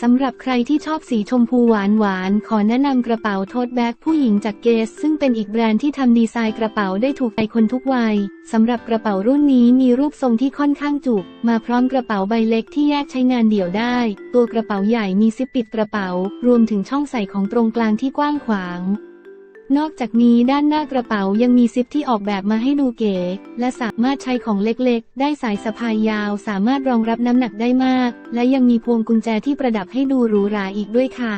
สำหรับใครที่ชอบสีชมพูหวานหวานๆขอแนะนำกระเป๋าโทดแบ็กผู้หญิงจากเกส ซึ่งเป็นอีกแบรนด์ที่ทำดีไซน์กระเป๋าได้ถูกใจคนทุกวัยสำหรับกระเป๋ารุ่นนี้มีรูปทรงที่ค่อนข้างจุก มาพร้อมกระเป๋าใบเล็กที่แยกใช้งานเดี่ยวได้ ตัวกระเป๋าใหญ่มีซิปปิดกระเป๋า รวมถึงช่องใส่ของตรงกลางที่กว้างขวาง นอกจากนี้ด้านหน้ากระเป๋ายังมีซิปที่ออกแบบมาให้ดูเก๋ และสามารถใช้ของเล็กๆ ได้สายสะพายยาว สามารถรองรับน้ำหนักได้มาก และยังมีพวงกุญแจที่ประดับให้ดูหรูหราอีกด้วยค่ะ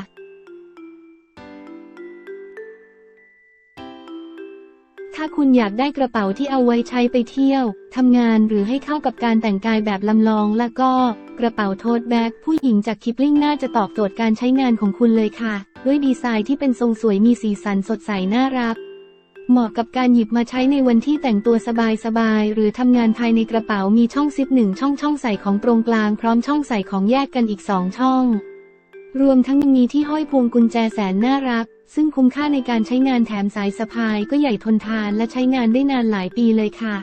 ถ้าคุณอยากได้กระเป๋าที่เอาไว้ใช้ไปเที่ยว ทำงานหรือให้เข้ากับการแต่งกายแบบลำลองแล้วก็ กระเป๋าโททแบ็กผู้หญิงจากคิปลิงน่าจะตอบโจทย์การใช้งานของคุณเลยค่ะ ด้วยดีไซน์ที่เป็นทรงสวยมีสีสันสดใสน่ารัก เหมาะกับการหยิบมาใช้ในวันที่แต่งตัวสบายๆหรือทำงานภายในกระเป๋ามีช่องซิปหนึ่งช่องช่องใส่ของตรงกลางพร้อมช่องใส่ของแยกกันอีกสองช่อง รวมทั้งยังมีที่ห้อยพวงกุญแจแสนน่ารัก ซึ่งคุ้มค่าในการใช้งานแถมสายสะพายก็ใหญ่ทนทานและใช้งานได้นานหลายปีเลยค่ะ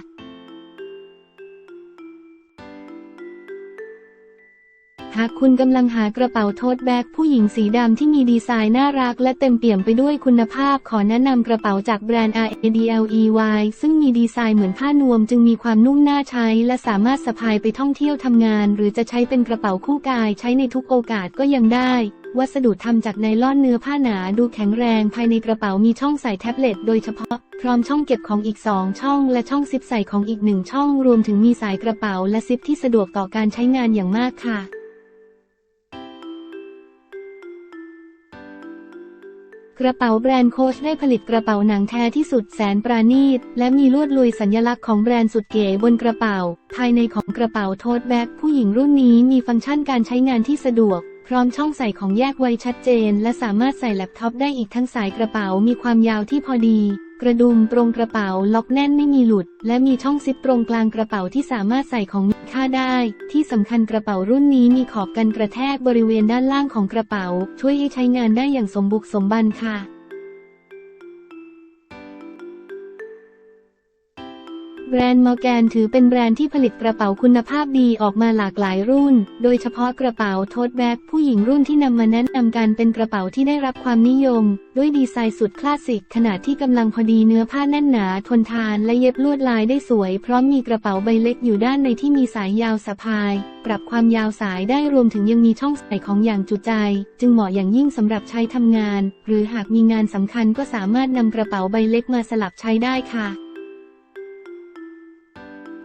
หากคุณกำลังหากระเป๋าโททแบกผู้หญิงสีดำที่มีดีไซน์น่ารักและเต็มเปี่ยมไปด้วยคุณภาพขอแนะนำกระเป๋าจากแบรนด์ RADLEY ซึ่งมีดีไซน์เหมือนผ้านวมจึงมีความนุ่มน่าใช้และสามารถสะพายไปท่องเที่ยวทำงาน หรือจะใช้เป็นกระเป๋าคู่กายใช้ในทุกโอกาสก็ยังได้ วัสดุทำจากไนล่อนเนื้อผ้าหนาดูแข็งแรงภายในกระเป๋ามีช่องใส่แท็บเล็ตโดยเฉพาะ พร้อมช่องเก็บของอีก 2 ช่อง และช่องซิปใส่ของอีกหนึ่งช่องรวมถึงมีสายกระเป๋าและซิปที่สะดวกต่อการใช้งานอย่างมากค่ะกระเป๋าแบรนด์โคชได้ผลิตกระเป๋าหนังแท้ที่สุดแสนปราณีต และมีลวดลวยสัญลักษณ์ของแบรนด์สุดเก๋บนกระเป๋า ภายในของกระเป๋าโททแบ็กผู้หญิงรุ่นนี้มีฟังก์ชันการใช้งานที่สะดวก พร้อมช่องใส่ของแยกไว้ชัดเจน และสามารถใส่แล็ปท็อปได้อีกทั้งสายกระเป๋ามีความยาวที่พอดี กระดุมตรงกระเป๋าล็อกแน่นไม่มีหลุด และมีช่องซิปตรงกลางกระเป๋าที่สามารถใส่ของมีค่าได้ ที่สำคัญกระเป๋ารุ่นนี้มีขอบกันกระแทกบริเวณด้านล่างของกระเป๋า ช่วยให้ใช้งานได้อย่างสมบุกสมบันค่ะ แบรนด์มอร์แกนถือเป็นแบรนด์ที่ผลิตกระเป๋าคุณภาพดีออกมาหลากหลายรุ่น โดยเฉพาะกระเป๋าโททแบ็กผู้หญิงรุ่นที่นำมาแนะนำกันเป็นกระเป๋าที่ได้รับความนิยม ด้วยดีไซน์สุดคลาสสิกขนาดที่กำลังพอดีเนื้อผ้าแน่นหนา ทนทานและเย็บลวดลายได้สวย พร้อมมีกระเป๋าใบเล็กอยู่ด้านในที่มีสายยาวสะพาย ปรับความยาวสายได้รวมถึงยังมีช่องใส่ของอย่างจุใจ จึงเหมาะอย่างยิ่งสำหรับใช้ทำงาน หรือหากมีงานสำคัญก็สามารถนำกระเป๋าใบเล็กมาสลับใช้ได้ค่ะ